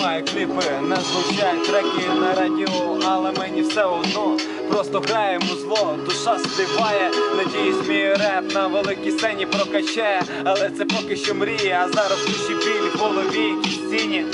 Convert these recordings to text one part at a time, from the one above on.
кліпи не звучать треки на радіо, але мені все одно. Просто граємо зло, душа співає, надіюсь, мій реп на великій сцені прокачає, але це поки що мрія, а зараз душі біль в голові і стіні.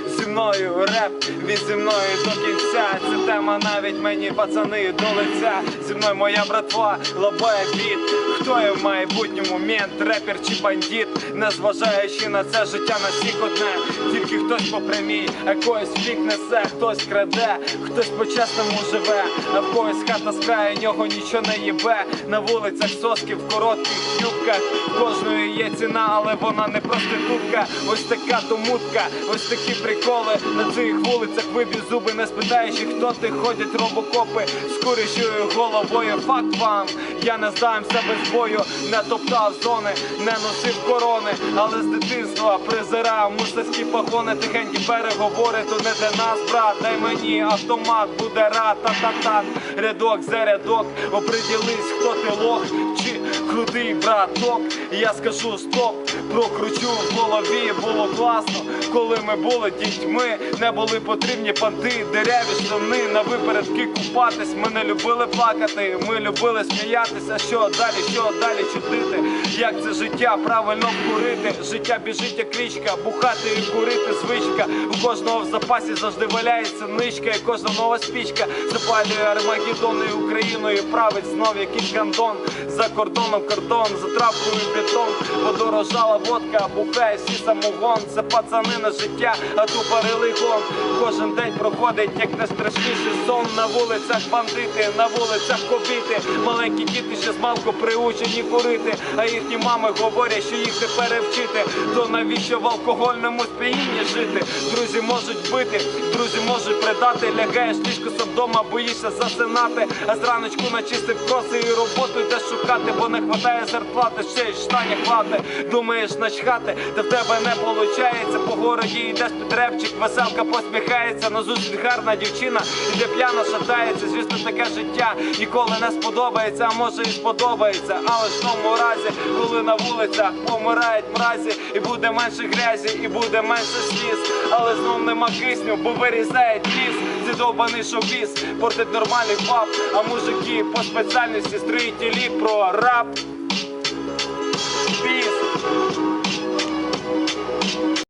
Зі мною реп, він зі мною до кінця. Це тема навіть мені пацани до лиця. Зі мною моя братва лобає біт. Хто я в майбутньому мент, репер чи бандит, незважаючи на це життя на всіх одне. Тільки хтось по прямій, а когось фік несе, хтось краде, хтось по-чесному живе, а в когось хата з краю нього нічого не їбе. На вулицях соски в коротких юбках. Кожної є ціна, але вона не проститутка. Ось така то мутка, ось такі приколи. На цих вулицях виб'ю зуби, не спитаючи, хто ти ходять робокопи з курячою головою. Факт вам, я не здамся без бою, не топтав зони, не носив корони, але з дитинства презирав мусорські погони, тихенькі переговори, то не для нас, брат. Дай мені автомат, буде рад, та-та-та. Рядок за рядок, оприділись, хто ти лох чи крутий браток. Я скажу стоп, прокручу в голові, було класно, коли ми були дітьми, не були потрібні панти, дереві штани, на випередки купатись. Ми не любили плакати, ми любили сміятися. Що далі, що далі чудити? Як це життя правильно курити? Життя біжить як річка, бухати і курити звичка. У кожного в запасі завжди валяється ничка, і кожна нова спічка запалює Армагеддон і Україною править знов якийсь гандон. За кордоном кордон, за травкою бетон, подорожала водка, бухає всі самогон. Це пацани на життя, а ту перелихон. Кожен день проходить, як найстрашніший сон. На вулицях бандити, на вулицях кобіти. Маленькі діти ще змалку приучені курити, а їхні мами говорять, що їх не перевчити. То навіщо в алкогольному сп'янінні жити? Друзі можуть бити, друзі можуть придати. Лягаєш ліжко сам дома, боїшся засинати. А зраночку начистив кроси і роботу йдеш шукати, бо не хватає зарплати, ще й штані хвати. Думаєш начхати, та в тебе не получається. По городі йдеш під репчик, веселка посміхається. На зустріч гарна дівчина, іде п'яно шатається. Звісно, таке життя ніколи не сподобається, а може і сподобається. Але ж в тому разі, коли на вулицях помирають мразі, і буде менше грязі, і буде менше сліз. Але знов нема кисню, бо вирізають ліс. Це довбаний шовбіз, портить нормальних баб, а мужики по спеціальності строїтелі про рап.